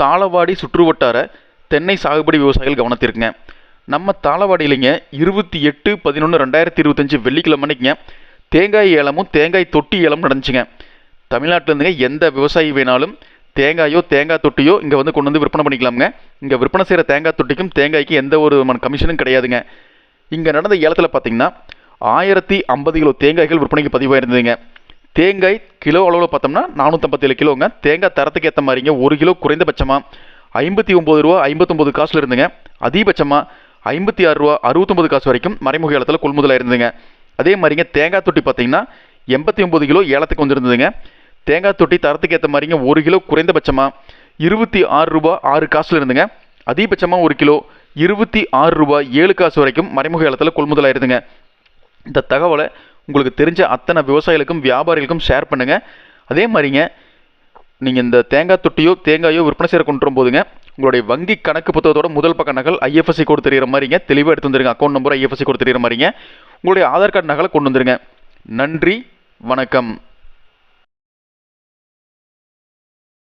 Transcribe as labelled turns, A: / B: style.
A: தாளவாடி சுற்றுவட்டார தென்னை சாகுபடி விவசாயிகள் கவனத்திற்குங்க. நம்ம தாளவாடியிலைங்க இருபத்தி எட்டு பதினொன்று ரெண்டாயிரத்தி இருபத்தஞ்சி வெள்ளிக்கிழமை அன்னைக்குங்க தேங்காய் ஏலமும் தேங்காய் தொட்டி ஏலமும் நடந்துச்சுங்க. தமிழ்நாட்டிலேருந்துங்க எந்த விவசாயி வேணாலும் தேங்காயோ தேங்காய் தொட்டியோ இங்கே வந்து கொண்டு வந்து விற்பனை பண்ணிக்கலாமுங்க. இங்கே விற்பனை செய்கிற தேங்காய் தொட்டிக்கும் தேங்காய்க்கு எந்த ஒரு கமிஷனும் கிடையாதுங்க. இங்கே நடந்த ஏலத்தில் பார்த்தீங்கன்னா ஆயிரத்தி ஐம்பது கிலோ தேங்காய்கள் விற்பனைக்கு பதிவாயிருந்ததுங்க. தேங்காய் கிலோ அளவில் பார்த்தோம்னா நானூற்றம்பத்தேழு கிலோங்க. தேங்காய் தரத்துக்கு ஏற்ற மாதிரிங்க. ஒரு கிலோ குறைந்தபட்சமாக ஐம்பத்தி ஒம்பது ரூபா ஐம்பத்தொம்பது காசில் இருந்துங்க. அதிகபட்சமாக ஐம்பத்தி ஆறு ரூபா அறுபத்தொம்பது காசு வரைக்கும் மறைமுக ஏலத்தில் கொள்முதலாக இருந்துங்க அதே மாதிரிங்க தேங்காய் தொட்டி பார்த்தீங்கன்னா எண்பத்தி ஒம்பது கிலோ ஏலத்துக்கு வந்திருந்ததுங்க. தேங்காய் தொட்டி தரத்துக்கு ஏற்ற மாதிரிங்க ஒரு கிலோ குறைந்தபட்சமாக இருபத்தி ஆறு ரூபா ஆறு காசில் இருந்துங்க. அதிகபட்சமாக ஒரு கிலோ இருபத்தி ஆறு ரூபா ஏழு காசு வரைக்கும் மறைமுக ஏலத்தில் கொள்முதலாக இருந்துங்க இந்த தகவலை உங்களுக்கு தெரிஞ்ச அத்தனை விவசாயிகளுக்கும் வியாபாரிகளுக்கும் ஷேர் பண்ணுங்கள் அதே மாதிரிங்க நீங்கள் இந்த தேங்காய் தொட்டியோ தேங்காயோ விற்பனை செய்கிற கொண்டு வரும்போதுங்க உங்களுடைய வங்கி கணக்கு புத்தகத்தோட முதல் பக்க நகல் ஐஎஃப்எஸ்சி கோடு தெரியுற மாதிரிங்க தெளிவாக எடுத்து வந்துருங்க அக்கௌண்ட் நம்பர் ஐஎஃப்எஸ்சி கோடு தெரியுற மாதிரிங்க. உங்களுடைய ஆதார் கார்டு நகலை கொண்டு வந்துருங்க. நன்றி வணக்கம்.